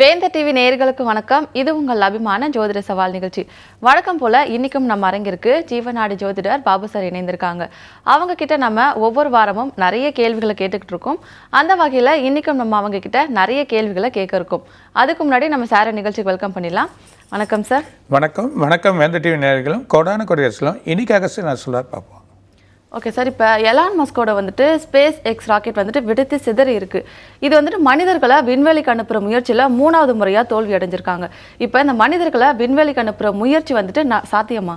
வேந்த TV நேயர்களுக்கு வணக்கம். இது உங்கள் அபிமான ஜோதிட சவால் நிகழ்ச்சி. வழக்கம் போல இன்னைக்கும் நம்ம அரங்கிற்கு ஜீவநாடு ஜோதிடர் பாபு சார் இணைந்திருக்காங்க. அவங்க கிட்ட நம்ம ஒவ்வொரு வாரமும் நிறைய கேள்விகளை கேட்டுக்கிட்டு இருக்கோம். அந்த வகையில் இன்னைக்கும் நம்ம அவங்க கிட்ட நிறைய கேள்விகளை கேட்க இருக்கோம். அதுக்கு முன்னாடி நம்ம சாரை நிகழ்ச்சிக்கு வெல்கம் பண்ணிடலாம். வணக்கம் சார். வணக்கம். வணக்கம் வேந்த டிவி நேயர்களும் கோடான கொடியரசிலும் இன்னைக்கு அகஸ்ட் நான் சொல்ல பார்ப்போம். ஓகே சார் இப்போ எலான் மஸ்கோட வந்துட்டு ஸ்பேஸ் எக்ஸ் ராக்கெட் வந்துட்டு விடுத்து சிதறி இருக்கு. இது வந்துட்டு மனிதர்களை விண்வெளிக்கு அனுப்புகிற முயற்சியில் மூணாவது முறையாக தோல்வி அடைஞ்சிருக்காங்க. இப்போ இந்த மனிதர்களை விண்வெளிக்கு அனுப்புகிற முயற்சி வந்துட்டு நான் சாத்தியமா?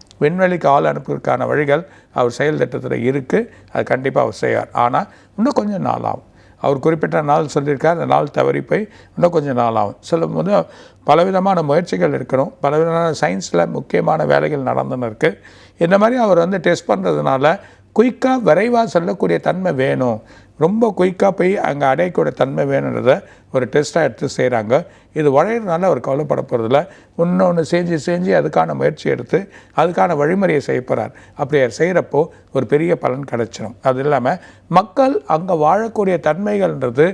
விண்வெளிக்கு ஆள் அனுப்புவதற்கான வழிகள் அவர் செயல் திட்டத்தில் இருக்குது அது கண்டிப்பாக அவர் செய்வார். ஆனால் இன்னும் கொஞ்சம் நாள் ஆகும். அவர் குறிப்பிட்ட நாள் சொல்லியிருக்கார். அந்த நாள் தவறி போய் இன்னும் கொஞ்சம் நாள் ஆகும். சொல்லும் போது பலவிதமான முயற்சிகள் இருக்கணும் பலவிதமான சயின்ஸில் முக்கியமான வேலைகள் நடந்துன்னு இருக்குது இந்த மாதிரி அவர் வந்து டெஸ்ட் பண்ணுறதுனால குயிக்காக விரைவாக செல்லக்கூடிய தன்மை வேணும். ரொம்ப குயிக்காக போய் அங்கே அடையக்கூட தன்மை வேணுன்றதை ஒரு டெஸ்ட்டாக எடுத்து செய்கிறாங்க இது வளையிறதுனால அவர் கவலைப்பட போகிறதில்ல இன்னொன்று செஞ்சு செஞ்சு அதுக்கான முயற்சி எடுத்து அதுக்கான வழிமுறையை செய்ய போகிறார் அப்படி செய்கிறப்போ ஒரு பெரிய பலன் கிடைச்சிடும் அது இல்லாமல் மக்கள் அங்கே வாழக்கூடிய தன்மைகள்ன்றது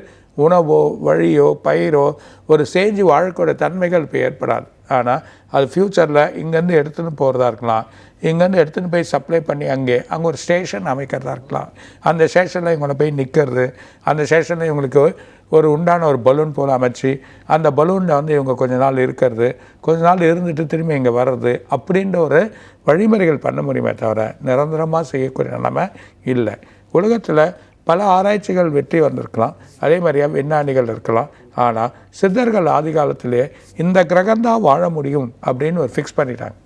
உணவோ வழியோ பயிரோ ஒரு செஞ்சு வாழ்க்கையோட தன்மைகள் இப்போ ஏற்படாது. ஆனால் அது ஃப்யூச்சரில் இங்கேருந்து எடுத்துன்னு போகிறதா இருக்கலாம். இங்கேருந்து எடுத்துன்னு போய் சப்ளை பண்ணி அங்கே அங்கே ஒரு ஸ்டேஷன் அமைக்கிறதா இருக்கலாம். அந்த ஸ்டேஷனில் இவங்களை போய் நிற்கிறது அந்த ஸ்டேஷனில் இவங்களுக்கு ஒரு உண்டான ஒரு பலூன் போல் அமைச்சு அந்த பலூனில் வந்து இவங்க கொஞ்ச நாள் இருக்கிறது கொஞ்ச நாள் இருந்துட்டு திரும்பி இங்கே வர்றது அப்படின்ற ஒரு வழிமுறைகள் பண்ண முடியுமே தவிர நிரந்தரமாக செய்யக்கூடிய நிலைமை இல்லை. உலகத்தில் பல ஆராய்ச்சிகள் வெற்றி வந்திருக்கலாம். அதே மாதிரியாக விஞ்ஞானிகள் இருக்கலாம். ஆனால் சித்தர்கள் ஆதி காலத்திலே இந்த கிரகம்தான் வாழ முடியும் அப்படின்னு ஒரு ஃபிக்ஸ் பண்ணிட்டாங்க.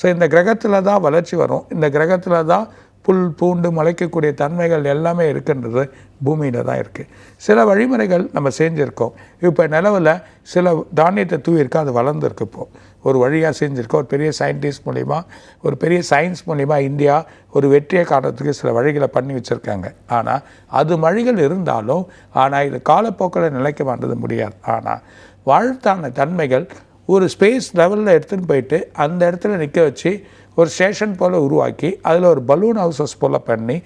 ஸோ இந்த கிரகத்தில் தான் வளர்ச்சி வரும். இந்த கிரகத்தில் தான் புல் பூண்டு முளைக்கக்கூடிய தன்மைகள் எல்லாமே இருக்கின்றது பூமியில் தான் இருக்குது சில வழிமுறைகள் நம்ம செஞ்சுருக்கோம். இப்போ நிலவில் சில தானியத்தை தூவிருக்கு அது வளர்ந்துருக்கு இப்போது ஒரு வழியாக செஞ்சுருக்கோம் ஒரு பெரிய சயின்டிஸ்ட் மூலிமா ஒரு பெரிய சயின்ஸ் மூலிமா இந்தியா ஒரு வெற்றியை காட்டுறதுக்கு சில வழிகளை பண்ணி வச்சுருக்காங்க. ஆனால் அது வழிகள் இருந்தாலும் ஆனால் இது காலப்போக்கில் நிலைக்க மாட்டது முடியாது. ஆனால் வாழ்த்தான தன்மைகள் ஒரு ஸ்பேஸ் லெவலில் எடுத்துன்னு போயிட்டு அந்த இடத்துல நிற்க வச்சு ஒரு ஸ்டேஷன் போல் உருவாக்கி அதில் ஒரு பலூன் ஹவுசஸ் போல் பண்ணி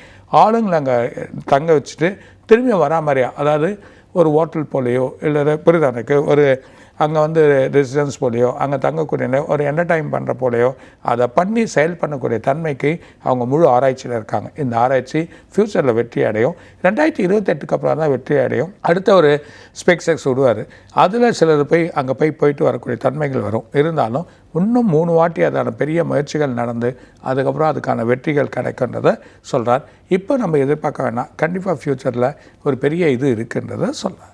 ஆளுங்களை அங்கே தங்க வச்சுட்டு திரும்பி வரா மாதிரியா அதாவது ஒரு ஹோட்டல் போலேயோ இல்லை புரியுதா எனக்கு? ஒரு அங்கே வந்து ரெசிடென்ஸ் போலையோ அங்கே தங்கக்கூடிய ஒரு என்டர்டைன் பண்ணுற போலையோ அதை பண்ணி செயல் பண்ணக்கூடிய தன்மைக்கு அவங்க முழு ஆராய்ச்சியில் இருக்காங்க. இந்த ஆராய்ச்சி ஃப்யூச்சரில் வெற்றி அடையும். ரெண்டாயிரத்தி இருபத்தெட்டுக்கு அப்புறம் தான் வெற்றி அடையும். அடுத்த ஒரு ஸ்பெக்ஸெக்ஸ் விடுவார். அதில் சிலர் போய் அங்கே போய் போயிட்டு வரக்கூடிய தன்மைகள் வரும். இருந்தாலும் இன்னும் மூணு வாட்டி அதான பெரிய முயற்சிகள் நடந்து அதுக்கப்புறம் அதுக்கான வெற்றிகள் கிடைக்குன்றதை சொல்கிறார் இப்போ நம்ம எதிர்பார்க்க வேணாம். கண்டிப்பாக ஃப்யூச்சரில் ஒரு பெரிய இது இருக்குன்றதை சொல்கிறார்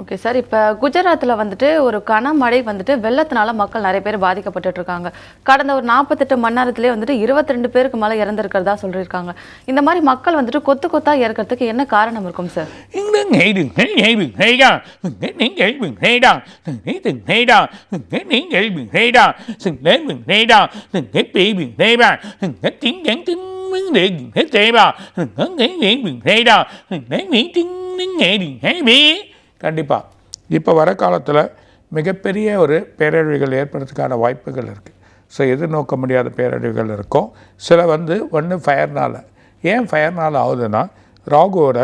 ஓகே சார் இப்போ குஜராத்தில் வந்துட்டு ஒரு கனமழை வந்துட்டு வெள்ளத்தினால மக்கள் நிறைய பேர் பாதிக்கப்பட்டு இருக்காங்க. கடந்த ஒரு நாற்பத்தெட்டு மணி நேரத்திலே வந்துட்டு இருபத்தி ரெண்டு பேருக்கு மேலே இறந்துருக்கிறதா சொல்லியிருக்காங்க. இந்த மாதிரி மக்கள் வந்துட்டு கொத்து கொத்தாக இறக்கிறதுக்கு என்ன காரணம் இருக்கும் சார் கண்டிப்பாக இப்போ வர காலத்தில் மிகப்பெரிய ஒரு பேரழிவுகள் ஏற்படுறதுக்கான வாய்ப்புகள் இருக்குது ஸோ எதிர்நோக்க முடியாத பேரழிவுகள் இருக்கும். சில வந்து ஒன்று ஃபயர்னால். ஏன் ஃபயர்னால் ஆகுதுன்னா ராகுவோட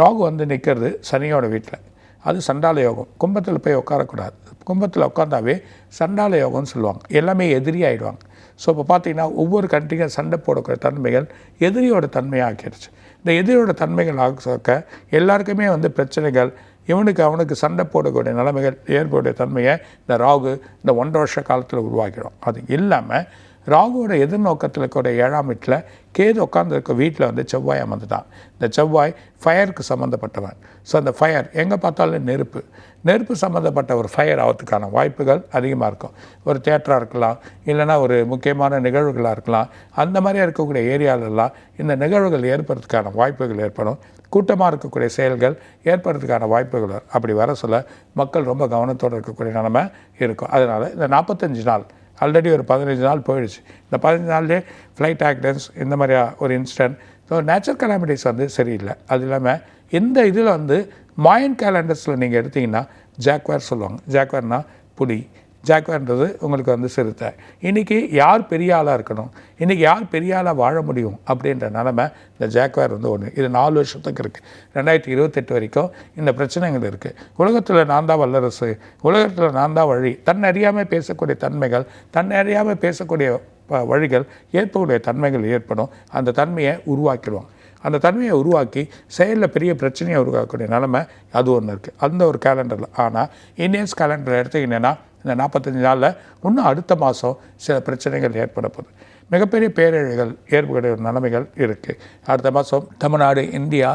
ராகு வந்து நிற்கிறது சனியோட வீட்டில் அது சண்டால யோகம். கும்பத்தில் போய் உட்காரக்கூடாது. கும்பத்தில் உட்காந்தாவே சண்டால யோகம்னு சொல்லுவாங்க. எல்லாமே எதிரி ஆயிடுவாங்க. ஸோ இப்போ பார்த்தீங்கன்னா ஒவ்வொரு கண்ட்ரிக்கும் சண்டை போடக்கூடிய தன்மைகள் எதிரியோட தன்மையாக்கிடுச்சு இந்த எதிரியோட தன்மைகள் ஆக எல்லாருக்குமே வந்து பிரச்சனைகள் இவனுக்கு அவனுக்கு சண்டை போடக்கூடிய நிலைமைகள் ஏற்படக்கூடிய தன்மையை இந்த ராகு இந்த ஒன்றரை வருஷ காலத்தில் உருவாக்கிடும். அது இல்லாமல் ராகுவோட எதிர்நோக்கத்தில் இருக்கிற ஏழாம் வீட்டில் கேது உட்காந்துருக்க வீட்டில் வந்து செவ்வாய் அமர்ந்துட்டான். இந்த செவ்வாய் ஃபயருக்கு சம்மந்தப்பட்டவன் ஸோ அந்த ஃபயர் எங்கே பார்த்தாலும் நெருப்பு. நெருப்பு சம்மந்தப்பட்ட ஒரு ஃபயர் ஆகிறதுக்கான வாய்ப்புகள் அதிகமாக இருக்கும். ஒரு தேட்டராக இருக்கலாம் இல்லைன்னா ஒரு முக்கியமான நிகழ்வுகளாக இருக்கலாம். அந்த மாதிரியா இருக்கக்கூடிய ஏரியாவிலலாம் இந்த நிகழ்வுகள் ஏற்படுறதுக்கான வாய்ப்புகள் ஏற்படும். கூட்டமாக இருக்கக்கூடிய செயல்கள் ஏற்படுறதுக்கான வாய்ப்புகள் அப்படி வர சொல்ல மக்கள் ரொம்ப கவனத்தோடு இருக்கக்கூடிய நிலமை இருக்கும். அதனால் இந்த நாற்பத்தஞ்சு நாள் ஆல்ரெடி ஒரு பதினஞ்சு நாள் போயிடுச்சு. இந்த பதினஞ்சு நாள்லேயே ஃப்ளைட் ஆக்சிடென்ட்ஸ் இந்த மாதிரியா ஒரு இன்சிடென்ட் ஸோ நேச்சுரல் கலாமிட்டிஸ் வந்து சரியில்லை. அது இல்லாமல் இந்த இதில் வந்து மாயன் கேலண்டர்ஸில் நீங்கள் எடுத்தீங்கன்னா ஜாக்வேர் சொல்லுவாங்க. ஜாக்வார்னால் புலி ஜாக்வான்றது உங்களுக்கு வந்து சிறுத்தை. இன்றைக்கி யார் பெரிய ஆளாக இருக்கணும்? இன்றைக்கி யார் பெரிய ஆளாக வாழ முடியும்? அப்படின்ற நிலமை இந்த ஜாக்வேர் வந்து ஒன்று இது நாலு வருஷத்துக்கு இருக்குது ரெண்டாயிரத்தி இருபத்தெட்டு வரைக்கும் இந்த பிரச்சனைகள் இருக்குது உலகத்தில் நான் தான் வல்லரசு. உலகத்தில் நான் தான் வழி. தன் அறியாமல் பேசக்கூடிய தன்மைகள் தன் அறியாமல் பேசக்கூடிய ப- வழிகள் ஏற்பக்கூடிய தன்மைகள் ஏற்படும். அந்த தன்மையை உருவாக்கிடுவாங்க. அந்த தன்மையை உருவாக்கி செயலில் பெரிய பிரச்சனையை உருவாக்கக்கூடிய நிலமை அது ஒன்று இருக்குது அந்த ஒரு கேலண்டரில் ஆனால் இந்தியன்ஸ் கேலண்டர் எடுத்தீங்கன்னா இந்த நாற்பத்தஞ்சு நாளில் இன்னும் அடுத்த மாதம் சில பிரச்சனைகள் ஏற்பட போகுது மிகப்பெரிய பேரழிகள் ஏற்படுகிற நிலைமைகள் இருக்குது அடுத்த மாதம் தமிழ்நாடு இந்தியா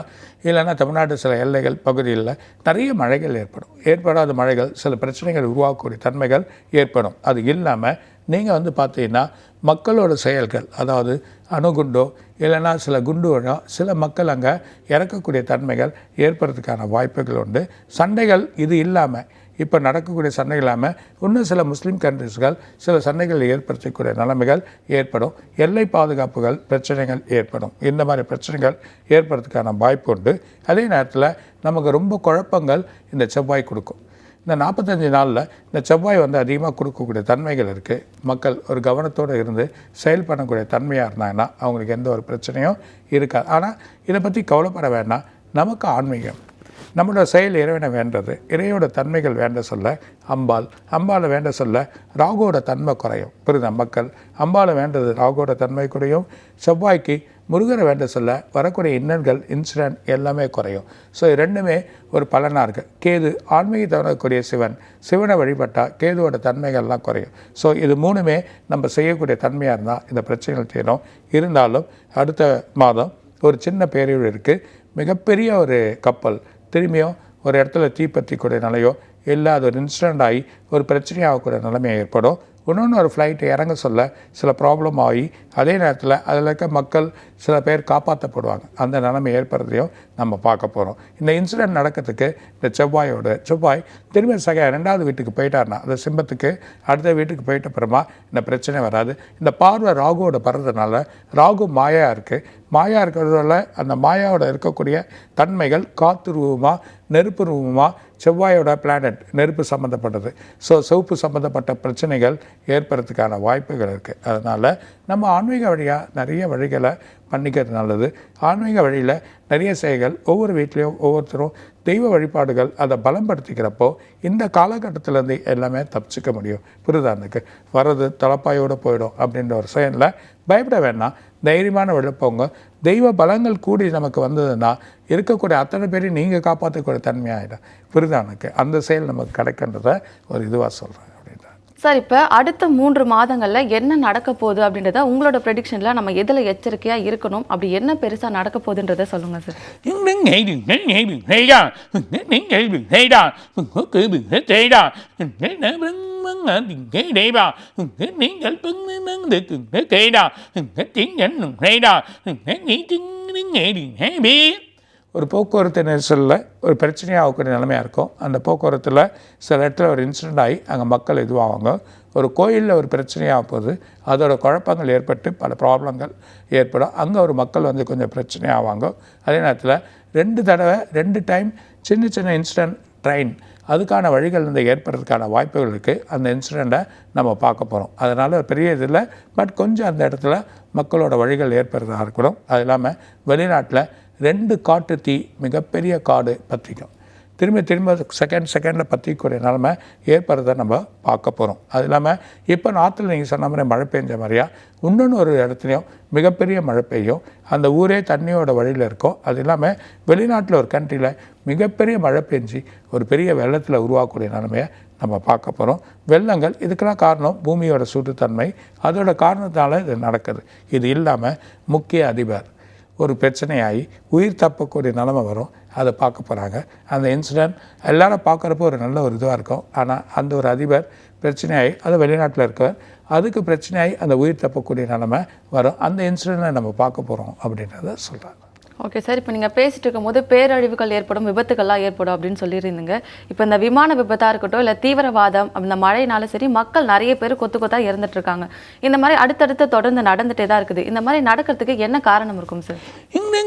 இல்லைன்னா தமிழ்நாடு சில எல்லைகள் பகுதிகளில் நிறைய மழைகள் ஏற்படும். ஏற்படாத மழைகள் சில பிரச்சனைகள் உருவாக்கக்கூடிய தன்மைகள் ஏற்படும். அது இல்லாமல் நீங்கள் வந்து பார்த்தீங்கன்னா மக்களோட செயல்கள் அதாவது அணுகுண்டோ இல்லைன்னா சில குண்டுகளோ சில மக்கள் அங்கே இறக்கக்கூடிய தன்மைகள் ஏற்படுறதுக்கான வாய்ப்புகள் உண்டு. சண்டைகள் இது இல்லாமல் இப்போ நடக்கக்கூடிய சண்டை இல்லாமல் இன்னும் சில முஸ்லீம் கண்ட்ரிஸ்கள் சில சண்டைகள் ஏற்படுத்தக்கூடிய நிலைமைகள் ஏற்படும். எல்லை பாதுகாப்புகள் பிரச்சனைகள் ஏற்படும். இந்த மாதிரி பிரச்சனைகள் ஏற்படுறதுக்கான வாய்ப்பு உண்டு. அதே நேரத்தில் நமக்கு ரொம்ப குழப்பங்கள் இந்த செவ்வாய் கொடுக்கும். இந்த நாற்பத்தஞ்சு நாளில் இந்த செவ்வாய் வந்து அதிகமாக கொடுக்கக்கூடிய தன்மைகள் இருக்குது மக்கள் ஒரு கவனத்தோடு இருந்து செயல் பண்ணக்கூடிய தன்மையாக இருந்தாங்கன்னா அவங்களுக்கு எந்த ஒரு பிரச்சனையும் இருக்காது. ஆனால் இதை பற்றி கவலைப்பட வேண்டாம். நமக்கு ஆன்மீகம். நம்மளோட செயல் இறைவனை வேண்டது. இறைவோட தன்மைகள் வேண்ட சொல்ல அம்பாள். அம்பாளை வேண்ட சொல்ல ராகுவோட தன்மை குறையும். புரியுதா மக்கள்? அம்பாளை வேண்டது ராகுவோட தன்மை குறையும். செவ்வாய்க்கு முருகரை வேண்ட சொல்ல வரக்கூடிய இன்னல்கள் இன்சிடென்ட் எல்லாமே குறையும். ஸோ ரெண்டுமே ஒரு பலனாக இருக்குது கேது ஆன்மீகத்தை வரக்கூடிய சிவன். சிவனை வழிபட்டால் கேதுவோட தன்மைகள்லாம் குறையும். ஸோ இது மூணுமே நம்ம செய்யக்கூடிய தன்மையாக இருந்தால் இந்த பிரச்சனைகள் தீரும். இருந்தாலும் அடுத்த மாதம் ஒரு சின்ன பேரழிவு இருக்குது மிகப்பெரிய ஒரு கப்பல் திரும்பியும் ஒரு இடத்துல தீப்பற்றிக்கூடிய நிலையோ இல்லை அது ஒரு இன்சிடெண்ட் ஆகி ஒரு பிரச்சனையாகக்கூடிய நிலைமை ஏற்படும். இன்னொன்று ஒரு ஃப்ளைட்டை இறங்க சொல்ல சில ப்ராப்ளம் ஆகி அதே நேரத்தில் அதில் இருக்க மக்கள் சில பேர் காப்பாற்றப்படுவாங்க அந்த நிலைமை ஏற்படுறதையும் நம்ம பார்க்க போகிறோம் இந்த இன்சிடென்ட் நடக்கிறதுக்கு இந்த செவ்வாயோட செவ்வாய் திரும்ப சக ரெண்டாவது வீட்டுக்கு போயிட்டாருன்னா அந்த சிம்பத்துக்கு அடுத்த வீட்டுக்கு போயிட்ட அப்புறமா இந்த பிரச்சனை வராது. இந்த பார்வை ராகுவோட படுறதுனால ராகு மாயா இருக்குது மாயா இருக்கிறதால அந்த மாயாவோட இருக்கக்கூடிய தன்மைகள் காற்று ரூபமாக நெருப்பு ரூபமாக செவ்வாயோட பிளானட் நெருப்பு சம்மந்தப்பட்டது ஸோ சிவப்பு சம்மந்தப்பட்ட பிரச்சனைகள் ஏற்படுறதுக்கான வாய்ப்புகள் இருக்குது அதனால் நம்ம ஆன்மீக வழியாக நிறைய வழிகளை பண்ணிக்கிறது நல்லது. ஆன்மீக வழியில் நிறைய செயல்கள் ஒவ்வொரு வீட்லேயும் ஒவ்வொருத்தரும் தெய்வ வழிபாடுகள் அதை பலப்படுத்திக்கிறப்போ இந்த காலகட்டத்திலேருந்து எல்லாமே தப்பிச்சிக்க முடியும். புரிதானுக்கு வர்றது தலப்பாயோடு போயிடும் அப்படின்ற ஒரு செயலில் பயப்பட வேண்டாம். தைரியமான விழுப்பவங்க தெய்வ பலங்கள் கூடி நமக்கு வந்ததுன்னா இருக்கக்கூடிய அத்தனை பேரையும் நீங்கள் காப்பாற்றக்கூடிய தன்மையாகிடும் புரிதானுக்கு அந்த செயல் நமக்கு கிடைக்கின்றத ஒரு இதுவாக சொல்கிறேன் சார் இப்போ அடுத்த மூன்று மாதங்களில் என்ன நடக்க போகுது அப்படின்றத உங்களோட ப்ரெடிக்ஷனில் நம்ம எதில் எச்சரிக்கையாக இருக்கணும் அப்படி என்ன பெருசாக நடக்க போகுதுன்றத சொல்லுங்க சார் நீங்கள் ஒரு போக்குவரத்து நெரிசலில் ஒரு பிரச்சனையாகக்கூடிய நிலைமையாக இருக்கும். அந்த போக்குவரத்தில் சில இடத்துல ஒரு இன்சிடெண்ட் ஆகி அங்கே மக்கள் இதுவாகுவாங்க ஒரு கோயிலில் ஒரு பிரச்சனையாக போகுது. அதோட குழப்பங்கள் ஏற்பட்டு பல ப்ராப்ளங்கள் ஏற்படும். அங்கே ஒரு மக்கள் வந்து கொஞ்சம் பிரச்சனையாவாங்க. அதே நேரத்தில் ரெண்டு தடவை ரெண்டு டைம் சின்ன சின்ன இன்சிடெண்ட் ட்ரெயின் அதுக்கான வழிகள் வந்து ஏற்படுறதுக்கான வாய்ப்புகள் இருக்குது அந்த இன்சிடெண்ட்டை நம்ம பார்க்க போகிறோம் அதனால் பெரிய இதில் பட் கொஞ்சம் அந்த இடத்துல மக்களோட வழிகள் ஏற்படுறதா இருக்கணும். அது இல்லாமல் வெளிநாட்டில் ரெண்டு காட்டு தீ மிகப்பெரிய காடு பற்றிக்கும் திரும்ப திரும்ப செகண்ட் செகண்டில் பற்றிக்கூடிய நிலமை ஏற்படுறதை நம்ம பார்க்க போகிறோம் அது இல்லாமல் இப்போ நாற்றுல நீங்கள் சொன்ன மாதிரி மழை பெஞ்ச மாதிரியா இன்னொன்று ஒரு இடத்துலையும் மிகப்பெரிய மழை பெய்யும். அந்த ஊரே தண்ணியோட வழியில் இருக்கும். அது இல்லாமல் வெளிநாட்டில் ஒரு கண்ட்ரியில் மிகப்பெரிய மழை பெஞ்சு ஒரு பெரிய வெள்ளத்தில் உருவாக்கக்கூடிய நிலைமையை நம்ம பார்க்க போகிறோம் வெள்ளங்கள் இதுக்கெல்லாம் காரணம் பூமியோட சுற்றுத்தன்மை அதோட காரணத்தால் இது நடக்குது. இது இல்லாமல் முக்கிய அதிபர் ஒரு பிரச்சனையாகி உயிர் தப்பக்கூடிய நிலமை வரும். அதை பார்க்க போகிறாங்க அந்த இன்சிடென்ட் எல்லாரும் பார்க்குறப்போ ஒரு நல்ல ஒரு இதுவாக இருக்கும். ஆனால் அந்த ஒரு அதிபர் பிரச்சனையாகி அது வெளிநாட்டில் இருக்கவர் அதுக்கு பிரச்சனையாகி அந்த உயிர் தப்பக்கூடிய நிலமை வரும். அந்த இன்சிடெண்ட்டை நம்ம பார்க்க போகிறோம் அப்படின்றத சொல்கிறாங்க ஓகே சார் இப்போ நீங்கள் பேசிட்டு இருக்கும்போது பேரழிவுகள் ஏற்படும் விபத்துக்கள்லாம் ஏற்படும் அப்படின்னு சொல்லியிருந்தீங்க இப்போ இந்த விமான விபத்தாக இருக்கட்டும் இல்லை தீவிரவாதம் இந்த மழைனாலும் சரி மக்கள் நிறைய பேர் கொத்து கொத்தாக இறந்துட்டு இருக்காங்க இந்த மாதிரி அடுத்தடுத்து தொடர்ந்து நடந்துகிட்டே தான் இருக்குது இந்த மாதிரி நடக்கிறதுக்கு என்ன காரணம் இருக்கும் sir vấn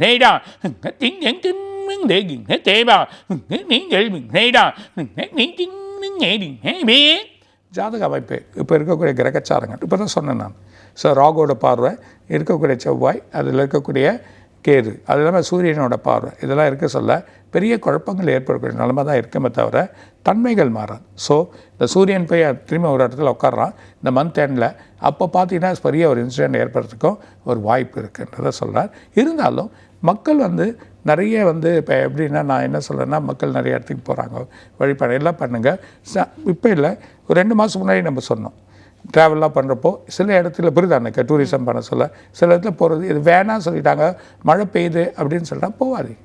பெய்டா gừng hết tế bà hết ngỡ lần mấy bê đà hết bình đà nhẹ ஜாதக அமைப்பு இப்போ இருக்கக்கூடிய கிரகச்சாரங்கள் இப்போ தான் சொன்னேன் நான். ஸோ ராகோட பார்வை இருக்கக்கூடிய செவ்வாய் அதில் இருக்கக்கூடிய கேது அது இல்லாமல் சூரியனோட பார்வை இதெல்லாம் இருக்க சொல்ல பெரிய குழப்பங்கள் ஏற்படக்கூடிய நிலைமை தான் இருக்குமே தவிர தன்மைகள் மாறாது. ஸோ இந்த சூரியன் போய் திரும்ப ஒரு இடத்துல உட்கார்றான் இந்த மந்த் எண்டில் அப்போ பார்த்தீங்கன்னா பெரிய ஒரு இன்சிடென்ட் ஏற்படுறதுக்கும் ஒரு வாய்ப்பு இருக்குன்றதை சொல்கிறார் இருந்தாலும் மக்கள் வந்து நிறைய வந்து இப்போ எப்படின்னா நான் என்ன சொல்கிறேன்னா மக்கள் நிறைய இடத்துக்கு போகிறாங்க வழிபாடு எல்லாம் பண்ணுங்கள் ச இப்போ இல்லை. ஒரு ரெண்டு மாதம் முன்னாடி நம்ம சொன்னோம். ட்ராவல்லாம் பண்ணுறப்போ சில இடத்துல புரியுதா எனக்கு? டூரிசம் பண்ண சொல்ல. சில இடத்துல போகிறது இது வேணாம்னு சொல்லிட்டாங்க. மழை பெய்யுது அப்படின்னு சொல்லிட்டா போகாதீங்க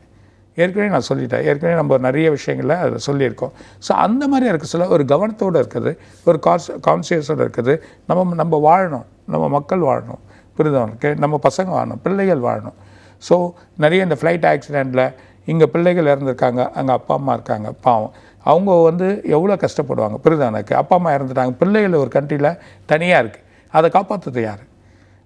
ஏற்கனவே நான் சொல்லிட்டேன். ஏற்கனவே நம்ம நிறைய விஷயங்களில் அதில் சொல்லியிருக்கோம். ஸோ அந்த மாதிரி இருக்க. சொல்ல ஒரு கவனத்தோடு இருக்குது. ஒரு கான்ஸ் கான்சியஸோடு இருக்குது. நம்ம நம்ம வாழணும். நம்ம மக்கள் வாழணும். புரிதவனுக்கு நம்ம பசங்க வாழணும். பிள்ளைகள் வாழணும். ஸோ நிறைய இந்த ஃப்ளைட் ஆக்சிடெண்ட்டில் இங்கே பிள்ளைகள் இறந்துருக்காங்க அங்கே அப்பா அம்மா இருக்காங்க பாவம். அவங்க வந்து எவ்வளோ கஷ்டப்படுவாங்க புரியுதா அப்பா அம்மா இறந்துட்டாங்க பிள்ளைகள் ஒரு கண்ட்ரியில் தனியாக இருக்குது அதை காப்பாற்றுறது யார்?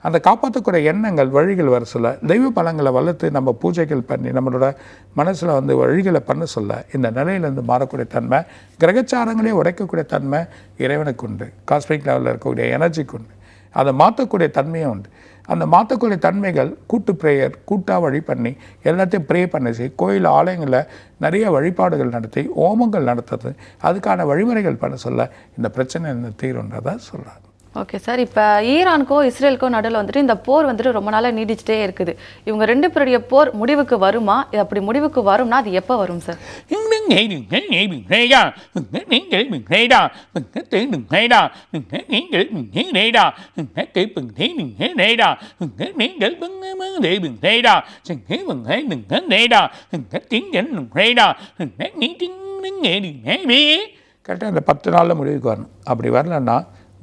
அந்த காப்பாற்றக்கூடிய எண்ணங்கள் வழிகள் வர சொல்ல தெய்வ பலங்களை வளர்த்து நம்ம பூஜைகள் பண்ணி நம்மளோட மனசில் வந்து வழிகளை பண்ண சொல்ல இந்த நிலையிலேருந்து மாறக்கூடிய தன்மை கிரகச்சாரங்களே உடைக்கக்கூடிய தன்மை இறைவனுக்கு உண்டு. காஸ்மிக் லெவலில் இருக்கக்கூடிய எனர்ஜிக்கு உண்டு. அதை மாற்றக்கூடிய தன்மையும் உண்டு. அந்த மாற்றக்கூடிய தன்மைகள் கூட்டு ப்ரேயர் கூட்டாக வழி பண்ணி எல்லாத்தையும் ப்ரே பண்ணி செய் கோயில் ஆலயங்களில் நிறைய வழிபாடுகள் நடத்தி ஓமங்கள் நடத்துறது அதுக்கான வழிமுறைகள் பண்ண சொல்ல இந்த பிரச்சனை இந்த தீருன்றதை சொல்கிறாங்க ஓகே சார் இப்போ ஈரானுக்கோ இஸ்ரேலுக்கோ நடுவில் வந்துட்டு இந்த போர் வந்துட்டு ரொம்ப நாளாக நீடிச்சிட்டே இருக்குது இவங்க ரெண்டு பேருடைய போர் முடிவுக்கு வருமா அப்படி முடிவுக்கு வரும்னா அது எப்போ வரும் சார் கரெக்டாக இந்த பத்து நாளில் முடிவுக்கு வரணும் அப்படி வரலன்னா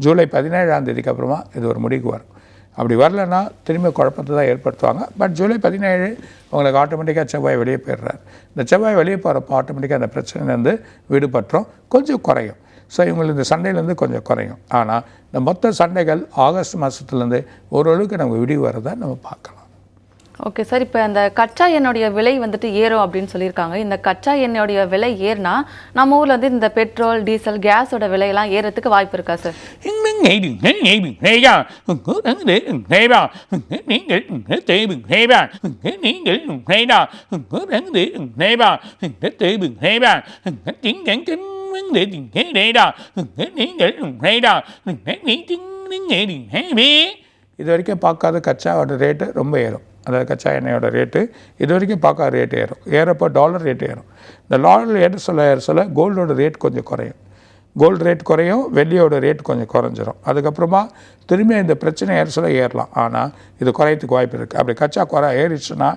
ஜூலை பதினேழாம் தேதிக்கு அப்புறமா இது ஒரு முடிவுக்கு வரும். அப்படி வரலன்னா திரும்ப குழப்பத்தை தான் ஏற்படுத்துவாங்க. பட் ஜூலை பதினேழு உங்களுக்கு ஆட்டோமேட்டிக்காக செவ்வாய் வெளியே போயிடுறாரு. இந்த செவ்வாய் வெளியே போகிறப்போ ஆட்டோமேட்டிக்காக அந்த பிரச்சனையிலேருந்து விடுபட்டுரும். கொஞ்சம் குறையும். ஸோ இவங்களுக்கு இந்த சண்டையிலேருந்து கொஞ்சம் குறையும். ஆனால் இந்த மொத்த சண்டைகள் ஆகஸ்ட் மாதத்துலேருந்து ஓரளவுக்கு நம்ம விடிவு வரதை நம்ம பார்க்கலாம் ஓகே சார் இப்போ அந்த கச்சா எண்ணெயுடைய விலை வந்துட்டு ஏறும் அப்படின்னு சொல்லியிருக்காங்க இந்த கச்சா எண்ணெயுடைய விலை ஏறினா நம்ம ஊரில் வந்து இந்த பெட்ரோல் டீசல் கேஸோட விலையெல்லாம் ஏறத்துக்கு வாய்ப்பு இருக்கா சார் இது வரைக்கும் பார்க்காத கச்சாவோட ரேட்டு ரொம்ப ஏறும் அதாவது கச்சா எண்ணெயோட ரேட்டு இது வரைக்கும் பார்க்க ரேட் ஏறும். ஏறப்போ டாலர் ரேட் ஏறும். இந்த டாலர் ஏற சொல்ல ஏற சொல்ல கோல்டோட ரேட் கொஞ்சம் குறையும். கோல்டு ரேட் குறையும் வெள்ளியோட ரேட் கொஞ்சம் குறைஞ்சிரும். அதுக்கப்புறமா திரும்பி இந்த பிரச்சனை ஏற சொல்ல ஏறலாம். ஆனால் இது குறையத்துக்கு வாய்ப்பு இருக்குது அப்படி கச்சா குறை ஏறிச்சுன்னா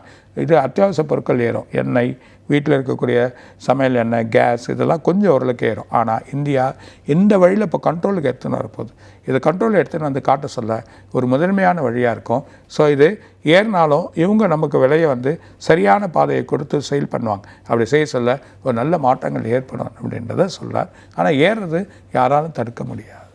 இது அத்தியாவசிய பொருட்கள் ஏறும். எண்ணெய் வீட்டில் இருக்கக்கூடிய சமையல் எண்ணெய் கேஸ் இதெல்லாம் கொஞ்சம் ஓரளவுக்கு ஏறும். ஆனால் இந்தியா இந்த வழியில் இப்போ கண்ட்ரோலுக்கு எடுத்துன்னு வரப்போகுது? இதை கண்ட்ரோல் எடுத்துன்னு வந்து காட்ட சொல்ல ஒரு முதன்மையான வழியாக இருக்கும். ஸோ இது ஏறினாலும் இவங்க நமக்கு விலையை வந்து சரியான பாதையை கொடுத்து செயல் பண்ணுவாங்க. அப்படி செய்ய சொல்ல ஒரு நல்ல மாற்றங்கள் ஏற்படும் அப்படின்றத சொல்ல ஆனால் ஏறுறது யாராலும் தடுக்க முடியாது.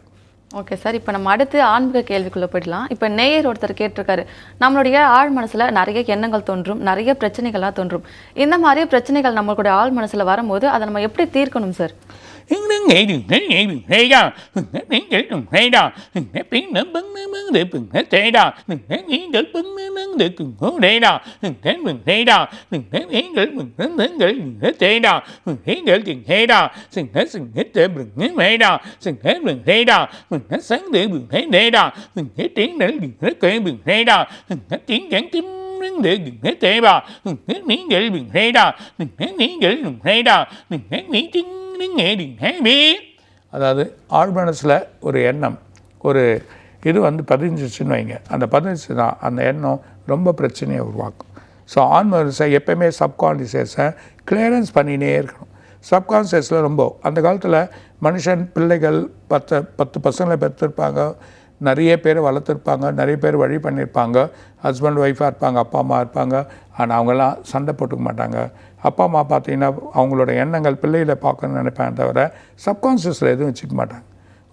ஓகே சார் இப்போ நம்ம அடுத்து ஆன்மீக கேள்விக்குள்ளே போயிடலாம். இப்போ நேயர் ஒருத்தர் கேட்டிருக்காரு. நம்மளுடைய ஆழ் மனசில் நிறைய எண்ணங்கள் தோன்றும் நிறைய பிரச்சனைகள்லாம் தோன்றும். இந்த மாதிரி பிரச்சனைகள் நம்மளுடைய ஆழ் மனசில் வரும்போது அதை நம்ம எப்படி தீர்க்கணும் sir hướng đến nghệ đường thế nghệ đường thế đó hướng hết tiếng chữ đường thế đó hướng hết tiếng nữa bứng nữa bứng được hết thế đó hướng hết tiếng chữ bứng nữa bứng được đường hướng thế đó hướng hết đường thế đó hướng hết tiếng chữ đường hướng đến chữ đường hết thế đó hướng hết chữ đường thế đó hướng hết đường hết chữ đừng hết thế đó hướng hết đừng thế đó hướng hết sáng để đừng thế thế đó hướng hết tiếng nữa đường hết chữ đường thế đó hướng hết tiếng chẳng tiếng miếng để đừng hết tệ bà đừng hết miếng để đừng thế đó đừng hết miếng để đừng thế đó đừng hết miếng செய்தா நீங்கள் செய்தா அதாவது ஆழ்மனசில் ஒரு எண்ணம் ஒரு இது வந்து பதிஞ்சிச்சுன்னு வைங்க. அந்த பதிஞ்சிச்சு தான் அந்த எண்ணம் ரொம்ப பிரச்சனையை உருவாக்கும். ஸோ ஆன்மனசை எப்பயுமே சப்கான்ஷியஸை கிளியரன்ஸ் பண்ணினே இருக்கணும். சப்கான்ஷியஸில் ரொம்ப அந்த காலத்தில் மனுஷன் பிள்ளைகள் பத்து பத்து பசங்களை பெற்றிருப்பாங்க. நிறைய பேர் வளர்த்துருப்பாங்க நிறைய பேர் வழி பண்ணியிருப்பாங்க ஹஸ்பண்ட் ஒய்ஃபாக இருப்பாங்க அப்பா அம்மா இருப்பாங்க ஆனால் அவங்கெல்லாம் சண்டை போட்டுக்க மாட்டாங்க. அப்பா அம்மா பார்த்தீங்கன்னா அவங்களோட எண்ணங்கள் பிள்ளைகளை பார்க்கணும்னு நினைப்பாங்க தவிர சப்கான்ஷியஸில் எதுவும் வச்சுக்க மாட்டாங்க.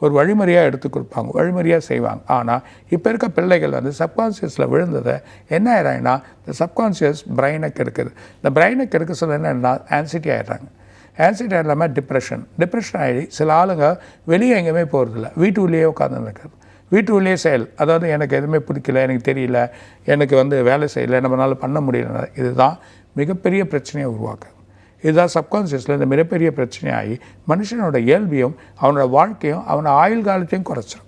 ஒரு வழிமுறையாக எடுத்து கொடுப்பாங்க வழிமுறையாக செய்வாங்க. ஆனால் இப்போ இருக்க பிள்ளைகள் வந்து சப்கான்ஷியஸில் விழுந்ததை என்ன ஆயிடுறாங்கன்னா இந்த சப்கான்ஷியஸ் பிரெயினை கெடுக்குது. இந்த பிரெயினை கெடுக்க சொல்ல என்னன்னா ஆன்சிட்டி ஆகிடுறாங்க ஆன்சிட்டி இல்லாமல் டிப்ரெஷன் டிப்ரெஷன் ஆகி சில ஆளுங்க வெளியே எங்கேயுமே போகிறதில்ல வீட்டுக்குள்ளேயே உட்காந்து வீட்டுக்குள்ளேயே செயல். அதாவது எனக்கு எதுவுமே பிடிக்கல எனக்கு தெரியல எனக்கு வந்து வேலை செய்யலை நம்மளால பண்ண முடியல. இதுதான் மிகப்பெரிய பிரச்சனையை உருவாக்குது. இதுதான் சப்கான்சியஸில் இந்த மிகப்பெரிய பிரச்சனையாகி மனுஷனோட இயல்பையும் அவனோட வாழ்க்கையும் அவனோட ஆயுள் காலத்தையும் குறைச்சிடும்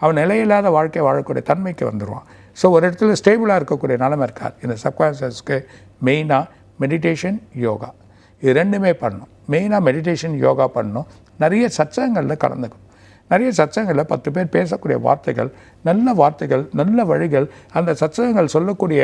அவன் நிலையில்லாத வாழ்க்கை வாழக்கூடிய தன்மைக்கு வந்துடுவான் ஸோ ஒரு இடத்துல ஸ்டேபிளாக இருக்கக்கூடிய நிலைமை இருக்காது. இந்த சப்கான்சியஸ்க்கு மெயினாக மெடிடேஷன் யோகா இது ரெண்டுமே பண்ணணும் மெயினாக மெடிடேஷன் யோகா பண்ணணும் நிறைய சச்சங்களில் கலந்துக்கணும் நிறைய சச்சங்களில் பத்து பேர் பேசக்கூடிய வார்த்தைகள் நல்ல வார்த்தைகள் நல்ல வழிகள் அந்த சச்சங்கள் சொல்லக்கூடிய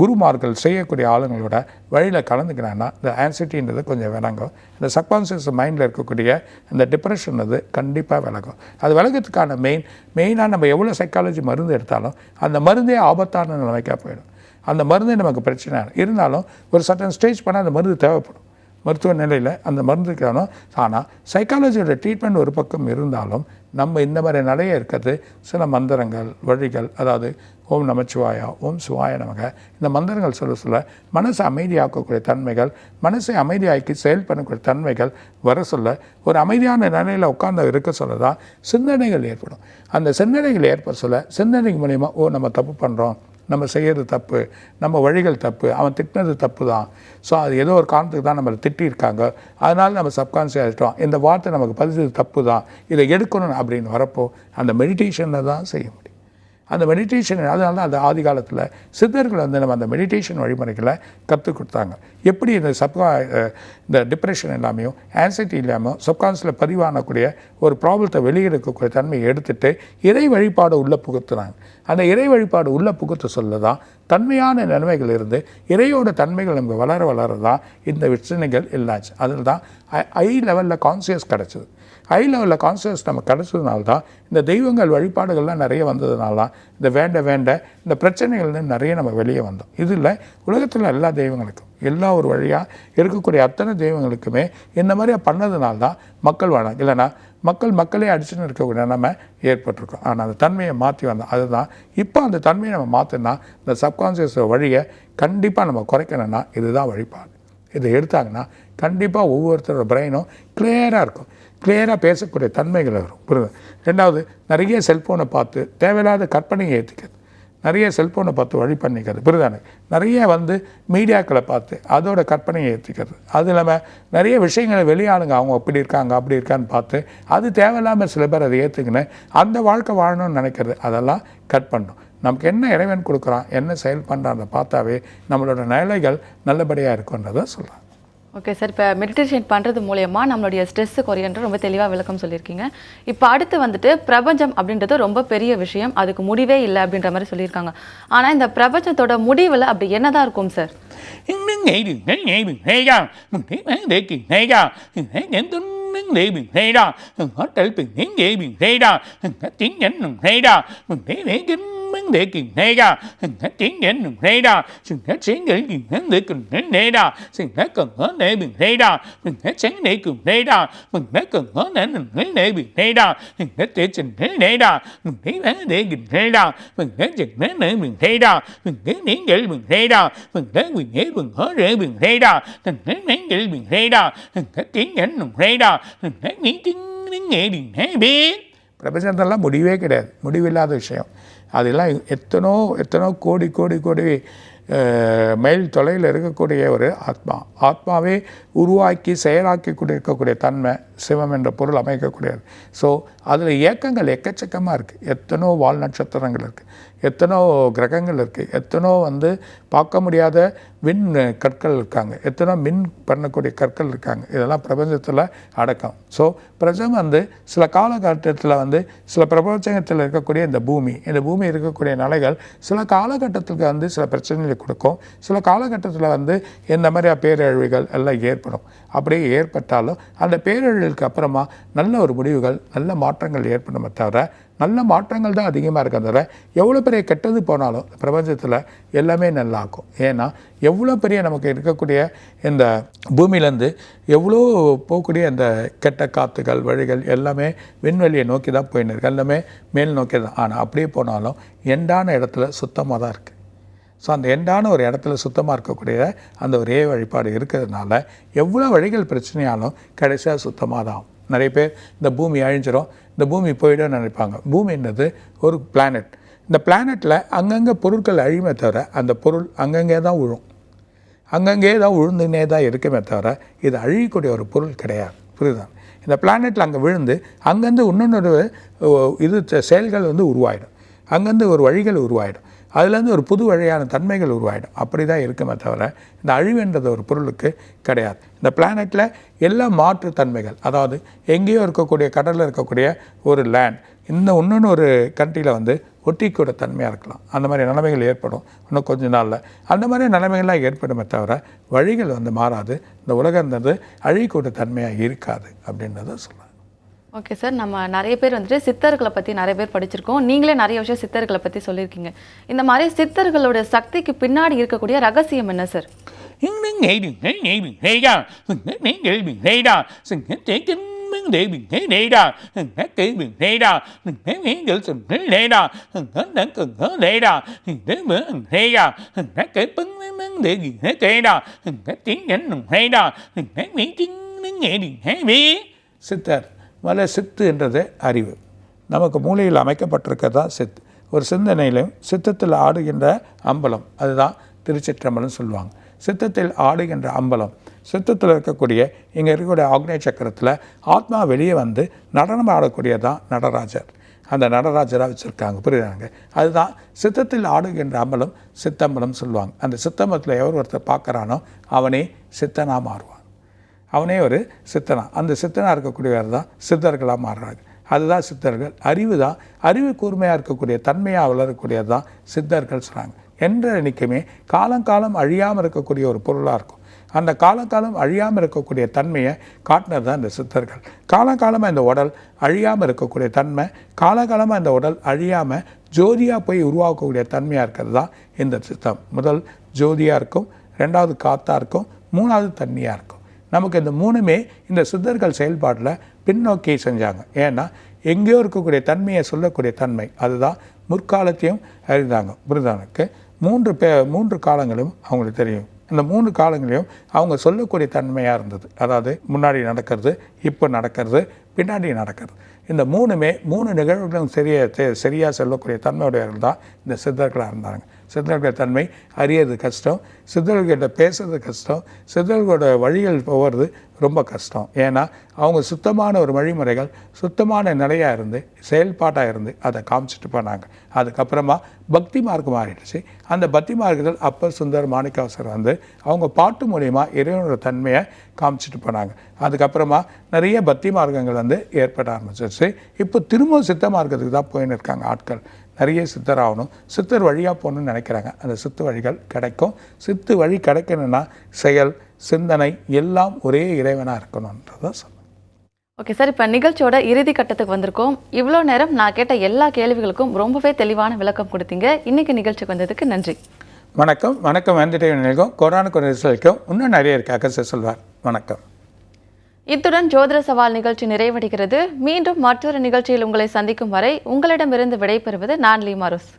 குருமார்கள் செய்யக்கூடிய ஆளுங்களோட வழியில் கலந்துக்கிறாங்கன்னா இந்த ஆன்சிட்டின்றது கொஞ்சம் விளங்கும். இந்த சப்கான்சியஸ் மைண்டில் இருக்கக்கூடிய அந்த டிப்ரெஷன் அது கண்டிப்பாக விலகும். அது விலகிறதுக்கான மெயின் மெயினாக நம்ம எவ்வளோ சைக்காலஜி மருந்து எடுத்தாலும் அந்த மருந்தே ஆபத்தான நிலைமைக்காக போயிடும். அந்த மருந்தே நமக்கு பிரச்சனை இருந்தாலும் ஒரு சட்டன் ஸ்டேஜ் பண்ணால் அந்த மருந்து தேவைப்படும். மருத்துவ நிலையில் அந்த மருந்துக்கான ஆனால் சைக்காலஜியோட ட்ரீட்மெண்ட் ஒரு பக்கம் இருந்தாலும் நம்ம இந்த மாதிரி நிறைய இருக்கிறது சில மந்திரங்கள் வழிகள் அதாவது ஓம் நமச்சிவாயா ஓம் சிவாய நமக இந்த மந்திரங்கள் சொல்ல சொல்ல மனசை அமைதியாக்கக்கூடிய தன்மைகள் மனசை அமைதியாக்கி செயல் பண்ணக்கூடிய தன்மைகள் வர சொல்ல ஒரு அமைதியான நிலையில் உட்கார்ந்து இருக்க சொல்ல தான் சிந்தனைகள் ஏற்படும். அந்த சிந்தனைகள் ஏற்பட சொல்ல சிந்தனை மூலிமா ஓ நம்ம தப்பு பண்ணுறோம் நம்ம செய்கிறது தப்பு நம்ம வழிகள் தப்பு அவன் திட்டினது தப்பு தான் ஸோ அது ஏதோ ஒரு காரணத்துக்கு தான் நம்மளை திட்டியிருக்காங்க. அதனால் நம்ம சப்கான்சியஸ் ஆகிட்டோம் இந்த வார்த்தை நமக்கு பதிச்சது தப்பு தான் இதை எடுக்கணும் அப்படின்னு வரப்போ அந்த மெடிடேஷனில் தான் செய்யும் அந்த மெடிடேஷன் அதனால தான் அந்த ஆதி காலத்தில் சித்தர்கள் வந்து நம்ம அந்த மெடிடேஷன் வழிமுறைகளை கற்றுக் கொடுத்தாங்க. எப்படி இந்த சப்கா இந்த டிப்ரெஷன் இல்லாமையும் ஆன்சைட்டி இல்லாமல் சப்கான்ஸில் பதிவானக்கூடிய ஒரு ப்ராப்ளத்தை வெளியெடுக்கக்கூடிய தன்மையை எடுத்துகிட்டு இறை வழிபாடு உள்ளே புகுத்துனாங்க. அந்த இறை வழிபாடு உள்ளே புகுத்த சொல்ல தான் தன்மையான நிலைமைகள் இருந்து இறையோட தன்மைகள் நமக்கு வளர வளர தான் இந்த பிரச்சனைகள் இல்லாச்சு அதில் தான் ஐ லெவலில் கான்சியஸ் கிடச்சிது. ஹை லெவலில் கான்சியஸ் நம்ம கிடச்சதுனால தான் இந்த தெய்வங்கள் வழிபாடுகள்லாம் நிறைய வந்ததுனால தான் இந்த வேண்ட வேண்ட இந்த பிரச்சனைகள்னு நிறைய நம்ம வெளியே வந்தோம். இது இல்லை உலகத்தில் எல்லா தெய்வங்களுக்கும் எல்லா ஒரு வழியாக இருக்கக்கூடிய அத்தனை தெய்வங்களுக்குமே இந்த மாதிரி பண்ணதுனால தான் மக்கள் வாழாங்க இல்லைன்னா மக்கள் மக்களே அடிச்சுன்னு இருக்கக்கூடிய நிலைமை ஏற்பட்டிருக்கோம். ஆனால் அந்த தன்மையை மாற்றி வந்தோம் அதுதான் இப்போ அந்த தன்மையை நம்ம மாற்றினா இந்த சப்கான்சியஸ் வழியை கண்டிப்பாக நம்ம குறைக்கணும்னா இதுதான் வழிபாடு. இதை எடுத்தாங்கன்னா கண்டிப்பாக ஒவ்வொருத்தரோட பிரெயினும் கிளியராக இருக்கும். கிளியராக பேசக்கூடிய தன்மைகள் வரும். புரியுது? ரெண்டாவது நிறைய செல்ஃபோனை பார்த்து தேவையில்லாத கற்பனையை ஏற்றிக்கிறது நிறைய செல்ஃபோனை பார்த்து வழி பண்ணிக்கிறது. புரிதானே நிறைய வந்து மீடியாக்களை பார்த்து அதோட கற்பனையை ஏற்றிக்கிறது அது இல்லாமல் நிறைய விஷயங்களை வெளியாளுங்க அவங்க அப்படி இருக்காங்க அப்படி இருக்கான்னு பார்த்து அது தேவையில்லாமல் சில பேர் அதை ஏற்றுக்கின்னு அந்த வாழ்க்கை வாழணும்னு நினைக்கிறது. அதெல்லாம் கட் பண்ணணும் நமக்கு என்ன இறைவன் கொடுக்குறான் என்ன செயல் பண்ணுறான் பார்த்தாவே நம்மளோட நிலைகள் நல்லபடியாக இருக்குன்றதை சொல்கிறேன் ஓகே சார் இப்போ மெடிடேஷன் பண்ணுறது மூலயமா நம்மளுடைய ஸ்ட்ரெஸ்ஸு குறையன்ற ரொம்ப தெளிவாக விளக்கம் சொல்லியிருக்கீங்க. இப்போ அடுத்து வந்துட்டு பிரபஞ்சம் அப்படின்றது ரொம்ப பெரிய விஷயம். அதுக்கு முடிவே இல்லை அப்படின்ற மாதிரி சொல்லியிருக்காங்க. ஆனால் இந்த பிரபஞ்சத்தோட முடிவில் அப்படி என்னதான் இருக்கும் சார் இன்னும் ஏது ஏது செய்தா? தேக்கி hết ra xin hết cần hết để bình hay ra mình hết sáng để kình hay ra mình hết பிரபஞ்சத்தெல்லாம் முடிவே கிடையாது முடிவில்லாத விஷயம் அதெல்லாம் எத்தனோ எத்தனோ கோடி கோடி கோடி மேல் தொலையில் இருக்கக்கூடிய ஒரு ஆத்மா. ஆத்மாவே உருவாக்கி செயலாக்கி இருக்கக்கூடிய தன்மை. சிவம் என்ற பொருள் அமைக்கக்கூடியது. ஸோ அதில் இயக்கங்கள் எக்கச்சக்கமாக இருக்குது எத்தனோ வால் நட்சத்திரங்கள் இருக்குது எத்தனோ கிரகங்கள் இருக்குது எத்தனோ வந்து பார்க்க முடியாத விண் கற்கள் இருக்காங்க. எத்தனோ மின் பண்ணக்கூடிய கற்கள் இருக்காங்க. இதெல்லாம் பிரபஞ்சத்தில் அடக்கம். ஸோ பிரபஞ்சம் வந்து சில காலகட்டத்தில் வந்து சில பிரபஞ்சத்தில் இருக்கக்கூடிய இந்த பூமி இந்த பூமி இருக்கக்கூடிய நிலைகள் சில காலகட்டத்துக்கு வந்து சில பிரச்சனைகளை கொடுக்கும். சில காலகட்டத்தில் வந்து இந்த மாதிரி பேரழிவுகள் எல்லாம் ஏற்படும். அப்படியே ஏற்பட்டாலும் அந்த பேரழிவுக்கு அப்புறமா நல்ல ஒரு முடிவுகள் நல்ல மாற்றங்கள் ஏற்படுமே தவிர நல்ல மாற்றங்கள் தான் அதிகமாக இருக்க தவிர எவ்வளோ பெரிய கெட்டது போனாலும் பிரபஞ்சத்தில் எல்லாமே நல்லாக்கும் ஏன்னா எவ்வளோ பெரிய நமக்கு இருக்கக்கூடிய இந்த பூமியிலேருந்து எவ்வளோ போகக்கூடிய அந்த கெட்ட காற்றுகள் வழிகள் எல்லாமே விண்வெளியை நோக்கி தான் போயின்னு இருக்கு. எல்லாமே மேல் நோக்கி தான். ஆனால் அப்படியே போனாலும் எண்டான இடத்துல சுத்தமாக தான் இருக்குது ஸோ அந்த எண்டான ஒரு இடத்துல சுத்தமாக இருக்கக்கூடிய அந்த ஒரே வழிபாடு இருக்கிறதுனால எவ்வளோ வழிகள் பிரச்சனையாலும் கடைசியாக சுத்தமாக தான் ஆகும். நிறைய பேர் இந்த பூமி அழிஞ்சிரும் இந்த பூமி போயிடும் நினைப்பாங்க. பூமின்றது ஒரு பிளானட் இந்த பிளானட்டில் அங்கங்கே பொருட்கள் அழியுமே தவிர அந்த பொருள் அங்கங்கே தான் விழும் அங்கங்கே தான் விழுந்துனே தான் இருக்குமே தவிர இது அழியக்கூடிய ஒரு பொருள் கிடையாது. புரியுதா? இந்த பிளானெட்டில் அங்கே விழுந்து அங்கேருந்து இன்னொன்று இது செ- செயல்கள் வந்து உருவாயிடும். அங்கேருந்து ஒரு வழிகள் உருவாயிடும். அதுலேருந்து ஒரு புது வழியான தன்மைகள் உருவாயிடும். அப்படி தான் இருக்குமே தவிர இந்த அழிவுன்றது ஒரு பொருளுக்கு கிடையாது. இந்த பிளானெட்டில் எல்லா மாற்றுத்தன்மைகள் அதாவது எங்கேயோ இருக்கக்கூடிய கடலில் இருக்கக்கூடிய ஒரு லேண்ட் இந்த இன்னொன்று ஒரு கண்ட்ரியில் வந்து ஒட்டிக்கூட தன்மையாக இருக்கலாம். அந்த மாதிரி நிலைமைகள் ஏற்படும் இன்னும் கொஞ்ச நாளில். அந்த மாதிரி நிலைமைகள்லாம் ஏற்படுமே தவிர வழிகள் வந்து மாறாது. இந்த உலகன்றது அழிக்கூட தன்மையாக இருக்காது அப்படின்றத சொல்லலாம். ஓகே சார் நம்ம நிறைய பேர் வந்துட்டு சித்தர்களை பற்றி நிறைய பேர் படிச்சிருக்கோம் நீங்களே நிறைய விஷயம் சித்தர்களை பற்றி சொல்லியிருக்கீங்க இந்த மாதிரி சித்தர்களோட சக்திக்கு பின்னாடி இருக்கக்கூடிய ரகசியம் என்ன சார் சித்தர் முதல்ல சித்து என்றது அறிவு. நமக்கு மூளையில் அமைக்கப்பட்டிருக்கிறது தான் சித்து. ஒரு சிந்தனையிலும் சித்தத்தில் ஆடுகின்ற அம்பலம் அதுதான் திருச்சிற்றம்பலம் சொல்லுவாங்க. சித்தத்தில் ஆடுகின்ற அம்பலம் சித்தத்தில் இருக்கக்கூடிய இங்கே இருக்கக்கூடிய ஆக்னேய சக்கரத்தில் ஆத்மா வெளியே வந்து நடனம் ஆடக்கூடியதான் நடராஜர். அந்த நடராஜராக வச்சுருக்காங்க புரியுறாங்க அதுதான் சித்தத்தில் ஆடுகின்ற அம்பலம் சித்தம்பலம் சொல்லுவாங்க. அந்த சித்தம்பலத்தில் எவர் ஒருத்தர் பார்க்குறானோ அவனே சித்தனாக மாறுவான். அவனே ஒரு சித்தனா. அந்த சித்தனாக இருக்கக்கூடியவர் தான் சித்தர்களாக மாறுறாங்க அதுதான் சித்தர்கள். அறிவு தான் அறிவு கூர்மையாக இருக்கக்கூடிய தன்மையாக வளரக்கூடியது தான் சித்தர்கள் சொல்கிறாங்க என்ற என்றைக்குமே காலங்காலம் அழியாமல் இருக்கக்கூடிய ஒரு பொருளாக இருக்கும். அந்த காலங்காலம் அழியாமல் இருக்கக்கூடிய தன்மையை காட்டினது தான் இந்த சித்தர்கள். காலங்காலமாக இந்த உடல் அழியாமல் இருக்கக்கூடிய தன்மை காலகாலமாக இந்த உடல் அழியாமல் ஜோதியாக போய் உருவாக்கக்கூடிய தன்மையாக இருக்கிறது தான் இந்த சித்தம். முதல் ஜோதியாக இருக்கும் ரெண்டாவது காற்றாக இருக்கும் மூணாவது தண்ணியாக இருக்கும். நமக்கு இந்த மூணுமே இந்த சித்தர்கள் செயல்பாட்டில் பின்னோக்கி செஞ்சாங்க. ஏன்னா எங்கேயோ இருக்கக்கூடிய தன்மையை சொல்லக்கூடிய தன்மை. அதுதான் முற்காலத்தையும் அறிந்தாங்க. புரிதானுக்கு மூன்று பே மூன்று காலங்களும் அவங்களுக்கு தெரியும். இந்த மூன்று காலங்களையும் அவங்க சொல்லக்கூடிய தன்மையாக இருந்தது. அதாவது முன்னாடி நடக்கிறது இப்போ நடக்கிறது பின்னாடி நடக்கிறது. இந்த மூணுமே மூணு நிகழ்வுகளும் சரியாக தெ- சரியாக சொல்லக்கூடிய தன்மையுடையவர்கள் தான் இந்த சித்தர்களாக இருந்தாங்க. சித்தர்கள் தன்மை அறியறது கஷ்டம். சித்தர்கள்கிட்ட பேசுறது கஷ்டம். சித்தர்களோட வழிகள் போகிறது ரொம்ப கஷ்டம். ஏன்னா அவங்க சுத்தமான ஒரு வழிமுறைகள் சுத்தமான நிலையாக இருந்து செயல்பாட்டாக இருந்து அதை காமிச்சிட்டு போனாங்க. அதுக்கப்புறமா பக்தி மார்க்கம் மாறிடுச்சு. அந்த பக்தி மார்க்கத்தில் அப்பர் சுந்தர் மாணிக்காவசர் வந்து அவங்க பாட்டு மூலியமா இறைவனோட தன்மையை காமிச்சிட்டு போனாங்க. அதுக்கப்புறமா நிறைய பக்தி மார்க்கங்கள் வந்து ஏற்பட ஆரம்பிச்சிருச்சு. இப்போ திரும்ப சித்த மார்க்கத்துக்கு தான் போயின்னு இருக்காங்க ஆட்கள். நிறைய சித்தர் ஆகணும். சித்தர் வழியாக போகணும்னு நினைக்கிறாங்க. அந்த சித்து வழிகள் கிடைக்கும். சித்து வழி கிடைக்கணும்னா செயல் சிந்தனை எல்லாம் ஒரே இறைவனாக இருக்கணுன்றதை சொல்லுங்கள் ஓகே சார் இப்போ நிகழ்ச்சியோட இறுதி கட்டத்துக்கு வந்திருக்கோம். இவ்வளோ நேரம் நான் கேட்ட எல்லா கேள்விகளுக்கும் ரொம்பவே தெளிவான விளக்கம் கொடுத்தீங்க. இன்னைக்கு நிகழ்ச்சிக்கு வந்ததுக்கு நன்றி. வணக்கம். வணக்கம். வந்துட்டு நிலைக்கும் கொரோனாக்கு ரிசல்ட்டும் இன்னும் நிறைய இருக்கு அகச சொல்வார். வணக்கம். இத்துடன் ஜோதிட சவால் நிகழ்ச்சி நிறைவடைகிறது. மீண்டும் மற்றொரு நிகழ்ச்சியில் உங்களை சந்திக்கும் வரை உங்களிடமிருந்து விடைபெறுவது நான் லீமாருஸ்